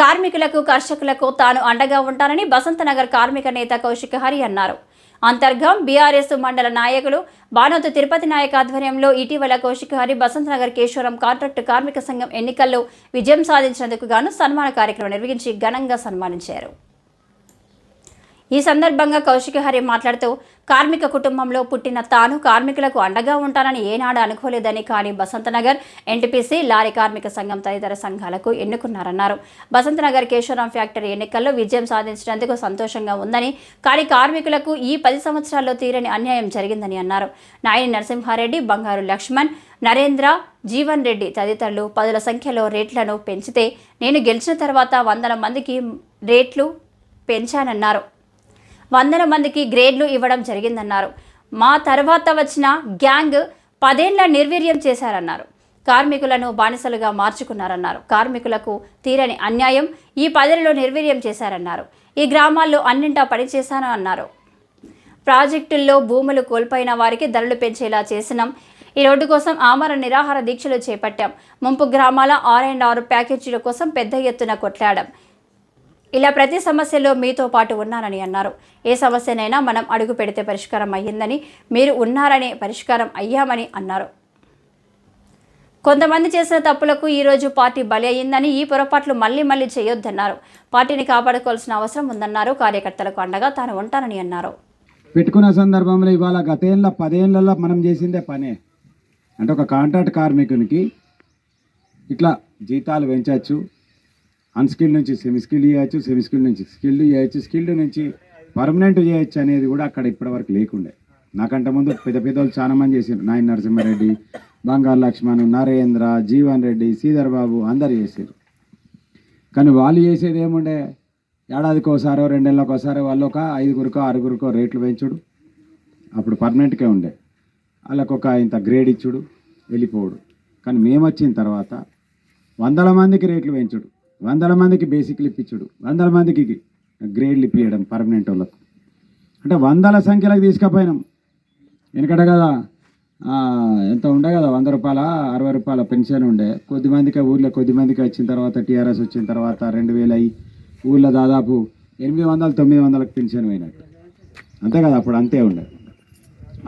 కార్మికులకు కర్షకులకు తాను అండగా ఉంటానని బసంతనగర్ కార్మిక నేత కౌశిక హరి అన్నారు. అంతర్గం బీఆర్ఎస్ మండల నాయకులు బానోతు తిరుపతి నాయక్ ఆధ్వర్యంలో ఇటీవల కౌశిక్ హరి బసంతనగర్ కేశవరం కాంట్రాక్టు కార్మిక సంఘం ఎన్నికల్లో విజయం సాధించినందుకు గాను సన్మాన కార్యక్రమం నిర్వహించి ఘనంగా సన్మానించారు. ఈ సందర్భంగా కౌశిక హరి మాట్లాడుతూ కార్మిక కుటుంబంలో పుట్టిన తాను కార్మికులకు అండగా ఉంటానని ఏనాడు అనుకోలేదని కానీ బసంతనగర్ ఎన్టీపీసీ లారీ కార్మిక సంఘం తదితర సంఘాలకు ఎన్నుకున్నారన్నారు. బసంతనగర్ కేశవరాం ఫ్యాక్టరీ ఎన్నికల్లో విజయం సాధించినందుకు సంతోషంగా ఉందని కానీ కార్మికులకు ఈ పది సంవత్సరాల్లో తీరని అన్యాయం జరిగిందని అన్నారు. నాయని నరసింహారెడ్డి బంగారు లక్ష్మణ్ నరేంద్ర జీవన్ రెడ్డి తదితరులు పదుల సంఖ్యలో రేట్లను పెంచితే నేను గెలిచిన తర్వాత వందల మందికి రేట్లు పెంచానన్నారు. వందల మందికి గ్రేడ్లు ఇవ్వడం జరిగిందన్నారు. మా తర్వాత వచ్చిన గ్యాంగ్ పదేళ్ళ నిర్వీర్యం చేశారన్నారు. కార్మికులను బానిసలుగా మార్చుకున్నారన్నారు. కార్మికులకు తీరని అన్యాయం ఈ పదేళ్ళలో నిర్వీర్యం చేశారన్నారు. ఈ గ్రామాల్లో అన్నింటా పనిచేశాను అన్నారు. ప్రాజెక్టుల్లో భూములు కోల్పోయిన వారికి ధరలు పెంచేలా చేసినాం. ఈ రోడ్డు కోసం ఆమరణ నిరాహార దీక్షలు చేపట్టాం. ముంపు గ్రామాల ఆర్ అండ్ ఆరు ప్యాకేజీల కోసం పెద్ద ఎత్తున కొట్లాడాం. ఇలా ప్రతి సమస్యలో మీతో పాటు ఉన్నానని అన్నారు. ఏ సమస్యనైనా మనం అడుగు పెడితే పరిష్కారం అయ్యిందని మీరు ఉన్నారనే పరిష్కారం అయ్యామని అన్నారు. కొంతమంది చేసిన తప్పులకు ఈరోజు పార్టీ బలి అయ్యిందని ఈ పొరపాట్లు మళ్ళీ మళ్ళీ చేయొద్దన్నారు. పార్టీని కాపాడుకోవాల్సిన అవసరం ఉందన్నారు. కార్యకర్తలకు అండగా తాను ఉంటానని అన్నారు. పెట్టుకున్న సందర్భంలో ఇవాళ గతేళ్ళ పదేళ్ళలో మనం చేసిందే పనే. అంటే ఒక కాంట్రాక్ట్ కార్మికునికి ఇట్లా జీతాలు పెంచవచ్చు అన్స్కిల్ నుంచి సెమీ స్కిల్ చేయొచ్చు సెమీ స్కిల్ నుంచి స్కిల్డ్ చేయొచ్చు స్కిల్డ్ నుంచి పర్మనెంట్ చేయొచ్చు అనేది కూడా అక్కడ ఇప్పటివరకు లేకుండే. నాకంటే ముందు పెద్ద పెద్ద వాళ్ళు చాలా మంది చేసారు నాయన నరసింహారెడ్డి బంగారు లక్ష్మణ్ నరేంద్ర జీవన్ రెడ్డి శ్రీధర్ బాబు అందరు చేసారు కానీ వాళ్ళు చేసేది ఏముండే? ఏడాదికి ఒకసారో రెండేళ్ళకి ఒకసారో వాళ్ళు ఒక ఐదుగురికో ఆరుగురికో రేట్లు పెంచుడు. అప్పుడు పర్మనెంట్గా ఉండే. వాళ్ళకు ఒక ఇంత గ్రేడ్ ఇచ్చుడు వెళ్ళిపోవుడు. కానీ మేము వచ్చిన తర్వాత వందల మందికి రేట్లు పెంచుడు. వందల మందికి బేసిక్లు ఇప్పించుడు. వందల మందికి గ్రేడ్లు ఇప్పించడం పర్మనెంట్ వాళ్ళకు. అంటే వందల సంఖ్యలకు తీసుకుపోయినాం. వెనకట కదా ఎంత ఉండే కదా వంద రూపాయల అరవై రూపాయల పెన్షన్ ఉండే. కొద్ది మందికి కొద్దిమందికి కొద్ది మందికి వచ్చిన తర్వాత టీఆర్ఎస్ వచ్చిన తర్వాత రెండు వేలు అయ్యి ఊళ్ళో దాదాపు ఎనిమిది వందలు తొమ్మిది వందలకు పెన్షన్ పోయినట్టు. అంతే కదా అప్పుడు అంతే ఉండే.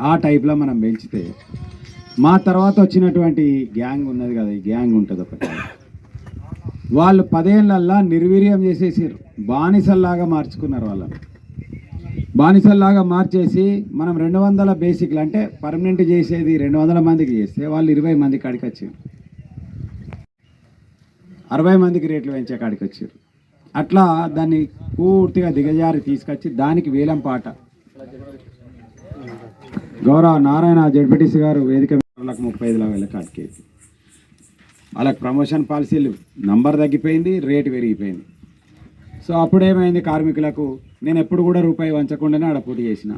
ఆ టైప్లో మనం పెంచితే మా తర్వాత వచ్చినటువంటి గ్యాంగ్ ఉన్నది కదా ఈ గ్యాంగ్ ఉంటుంది ఒకటి. వాళ్ళు పదేళ్ళల్లా నిర్వీర్యం చేసేసారు. బానిసల్లాగా మార్చుకున్నారు వాళ్ళని. బానిసల్లాగా మార్చేసి మనం రెండు వందల బేసిక్లు అంటే పర్మనెంట్ చేసేది రెండు వందల మందికి చేస్తే వాళ్ళు ఇరవై మంది కాడికి వచ్చారు. అరవై మందికి రేట్లు పెంచే కాడికి వచ్చారు. అట్లా దాన్ని పూర్తిగా దిగజారి తీసుకొచ్చి దానికి వేలం పాట. గౌరవ నారాయణ జడ్పీటీసీ గారు వేదిక ముప్పై ఐదు వేల కాడికి వాళ్ళకి ప్రమోషన్ పాలసీలు నంబర్ తగ్గిపోయింది రేటు పెరిగిపోయింది. సో అప్పుడేమైంది కార్మికులకు? నేను ఎప్పుడు కూడా రూపాయి వంచకుండానే ఆడ పోటీ చేసిన.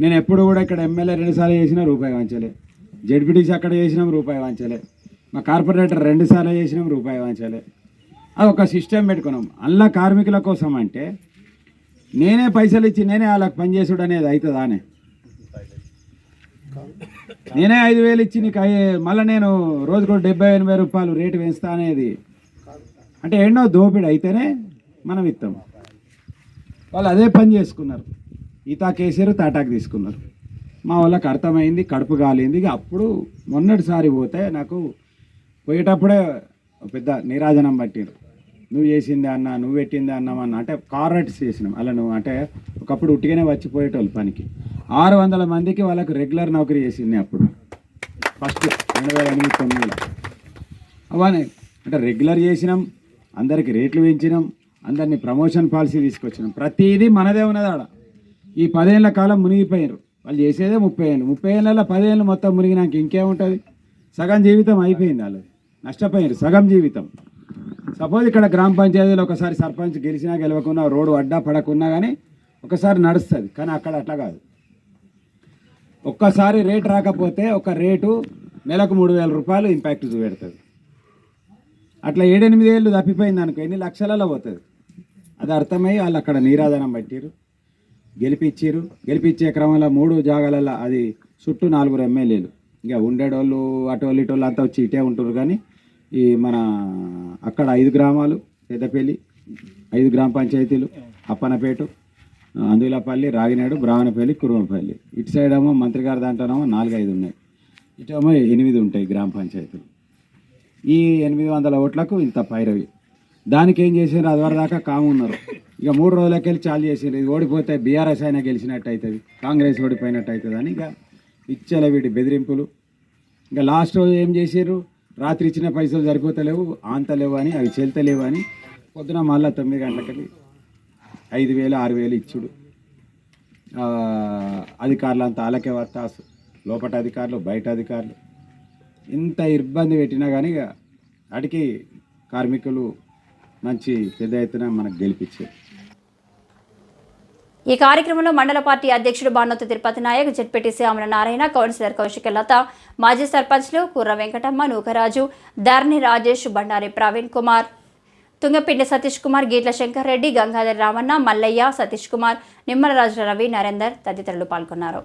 నేను ఎప్పుడు కూడా ఇక్కడ ఎమ్మెల్యే రెండుసార్లు చేసినా రూపాయి వంచలే. జడ్పీటీసీ అక్కడ చేసినాం రూపాయి వంచలే. మా కార్పొరేటర్ రెండుసార్లు చేసినాం రూపాయి వంచలే. అది ఒక సిస్టమ్ పెట్టుకున్నాం. అలా కార్మికుల కోసం అంటే నేనే పైసలు ఇచ్చి నేనే వాళ్ళకి పనిచేసుడు అనేది అవుతుందానే నేనే ఐదు వేలు ఇచ్చి నీకు అయ్యే మళ్ళీ నేను రోజుకు డెబ్బై ఎనభై రూపాయలు రేటు పెంచుతా అనేది. అంటే ఎన్నో దోపిడీ అయితేనే మనం ఇస్తాం వాళ్ళు అదే పని చేసుకున్నారు. ఈతాకేసారు తాటాకు తీసుకున్నారు. మా వాళ్ళకి అర్థమైంది కడుపు కాలింది ఇక అప్పుడు మొన్నటిసారి పోతే నాకు పోయేటప్పుడే పెద్ద నీరాజనం పట్టిరు నువ్వు చేసింది అన్న నువ్వు పెట్టింది అన్నామన్న అంటే కారట్స్ చేసినాం. అలా నువ్వు అంటే ఒకప్పుడు ఉట్టిగానే వచ్చిపోయేటోళ్ళు పనికి. ఆరు వందల మందికి వాళ్ళకు రెగ్యులర్ నౌకరీ చేసింది అప్పుడు. ఫస్ట్ రెండు వేల ఎనిమిది తొమ్మిదిలో. అవన్నీ అంటే రెగ్యులర్ చేసినాం అందరికి రేట్లు పెంచినాం అందరినీ ప్రమోషన్ పాలసీ తీసుకొచ్చినాం. ప్రతిదీ మనదే ఉన్నది ఆడ. ఈ పదేళ్ళ కాలం మునిగిపోయినారు వాళ్ళు చేసేదే ముప్పై ఏళ్ళు. ముప్పై ఏళ్ళలో పదేళ్ళు మొత్తం మునిగినాక ఇంకేముంటుంది? సగం జీవితం అయిపోయింది వాళ్ళది. నష్టపోయారు సగం జీవితం. సపోజ్ ఇక్కడ గ్రామ పంచాయతీలో ఒకసారి సర్పంచ్ గెలిచినా గెలవకున్నా రోడ్డు అడ్డా పడకున్నా కానీ ఒకసారి నడుస్తుంది. కానీ అక్కడ అట్లా కాదు. ఒక్కసారి రేట్ రాకపోతే ఒక రేటు నెలకు మూడు వేల రూపాయలు ఇంపాక్ట్ చూపెడుతుంది. అట్లా ఏడెనిమిది ఏళ్ళు తప్పిపోయింది అనుకో ఎన్ని లక్షలలో పోతుంది? అది అర్థమై వాళ్ళు అక్కడ నీరాధనం పట్టిరు గెలిపించారు గెలిపించే క్రమంలో మూడు జాగాలలో అది చుట్టూ నాలుగురు ఎమ్మెల్యేలు. ఇంకా ఉండేటోళ్ళు అటోళ్ళు ఇటోళ్ళు అంతా వచ్చి ఇటే ఉంటారు కానీ ఈ మన అక్కడ ఐదు గ్రామాలు పెద్దపల్లి ఐదు గ్రామ పంచాయతీలు అప్పనపేట అందులపల్లి రాగినాడు బ్రాహ్మణపల్లి కురుమపల్లి. ఇటు సైడ్ ఏమో మంత్రి గారి దాంట్లోనేమో నాలుగు ఐదు ఉన్నాయి. ఇటేమో ఎనిమిది ఉంటాయి గ్రామ పంచాయతీలు. ఈ ఎనిమిది వందల ఓట్లకు ఇంత పైరవి. దానికి ఏం చేసారు అదివరకు దాకా కాము ఉన్నారు. ఇక మూడు రోజులకి వెళ్ళి చాలు చేసారు ఇది ఓడిపోతే బీఆర్ఎస్ అయినా గెలిచినట్టు అవుతుంది. కాంగ్రెస్ ఓడిపోయినట్టు అవుతుంది అని ఇక ఇచ్చల వీటి బెదిరింపులు. ఇంకా లాస్ట్ రోజు ఏం చేసారు రాత్రి ఇచ్చిన పైసలు సరిపోతలేవు ఆంతలేవు అని అవి చెల్తలేవు అని పొద్దున మళ్ళీ తొమ్మిది గంటలకి ఐదు వేలు ఆరు వేలు ఇచ్చుడు. అధికారులు అంతా అలకే వత్తాసు లోపట అధికారులు బయట అధికారులు. ఇంత ఇబ్బంది పెట్టినా కానీ ఇక అడికి కార్మికులు మంచి పెద్ద ఎత్తున మనకు గెలిపించారు. ఈ కార్యక్రమంలో మండల పార్టీ అధ్యక్షుడు బానోతు తిరుపతి నాయక్ జెడ్పీటీసీ అమల నారాయణ కౌన్సిలర్ కౌశిక లత మాజీ సర్పంచ్లు కుర్ర వెంకటమ్మ నూకరాజు ధరణి రాజేష్ బండారి ప్రవీణ్ కుమార్. తుంగపిండి సతీష్ కుమార్ గీట్ల శంకర్ రెడ్డి గంగాధర్ రామన్న మల్లయ్య సతీష్ కుమార్ నిమ్మలరాజు రవి నరేందర్ తదితరులు పాల్గొన్నారు.